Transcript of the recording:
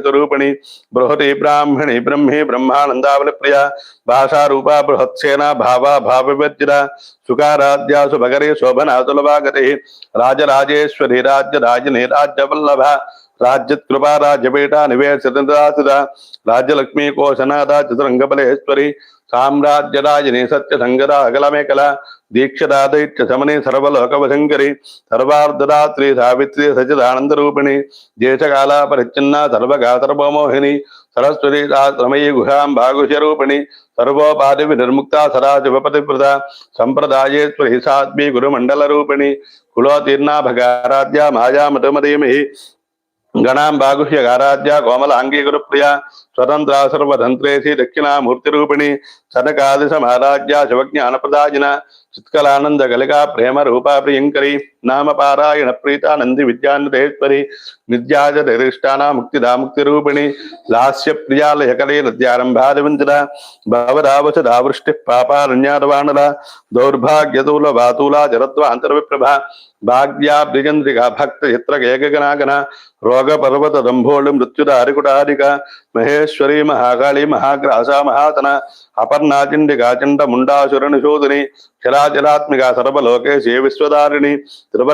स्वरूपिणी बृहते ब्राह्मणी ब्रह्मे ब्रह्मानंदावल प्रिया भाषा रूपा बृहत्सेना, भावा भावव्यज्रा सुखाराध्या सुभगरे शोभना सुलभा गति राजराजेश्वरी राज्य राजने राज्य वल्लभा రాజ్యత్ రాజ్యకృపా రాజ్యపీఠ నివేశిత రాజ్యలక్ష్మీ కోశనాథ చతురంగబలేశ్వరి సామ్రాజ్యరాజని సత్య సంగద అగలమేకల దీక్షదా దైత్య శమని సర్వలోకవశంకరి సర్వార్ధరాత్రి సావిత్రి సచిదానంద రూపిణి దేశకాల పరిచ్ఛిన్న సర్వగాతర్వమోహిని సరస్వతి రమయీ గుహాం భాగుష్యరూపిణి సర్వోపాధి నిర్ముక్త సదా శివపతిప్రద సంప్రదాయేశ్వరి సాత్మీ గురుమండల రూపిణి కులోతీర్ణా గణాం బాగుహ్య మధుమదీమి కోమల భాగుష్యగారాధ్య స్వతంత్ర సర్వతంత్రేసి దక్షిణామూర్తిరూపిణి సనకాదిశ మహారాజ్య శివజ్ఞానపదాజిన చిత్కలానంద గలికా ప్రేమ రూపా ప్రియంకరి నామ పారాయణ ప్రీతానంది విద్యానుదేశ్వరి నిత్యాజరిష్టాన ముక్తిదా ముక్తి రూపిణి లాస్య ప్రియాలయకలే నద్యారంభాదివించిన భవదావచ పాపారణ్యాదవాణుల దౌర్భాగ్యతూల వాతూల జరత్వ అంతర్విప్రభ భాగ్యాబ్రిజంద్రిక భక్త చిత్ర ఏకగనాగన రోగ పర్వత దంభోళు మృత్యుద హరికుటారిక మహేశ్వరి మహాకాళి మహాగ్రాస మహాతన అపర్ణాచిండికాచండ ముండాసుర నిశోధిని చలాచలాత్మిక సర్వలోకేశే విశ్వదారిణి త్రివర్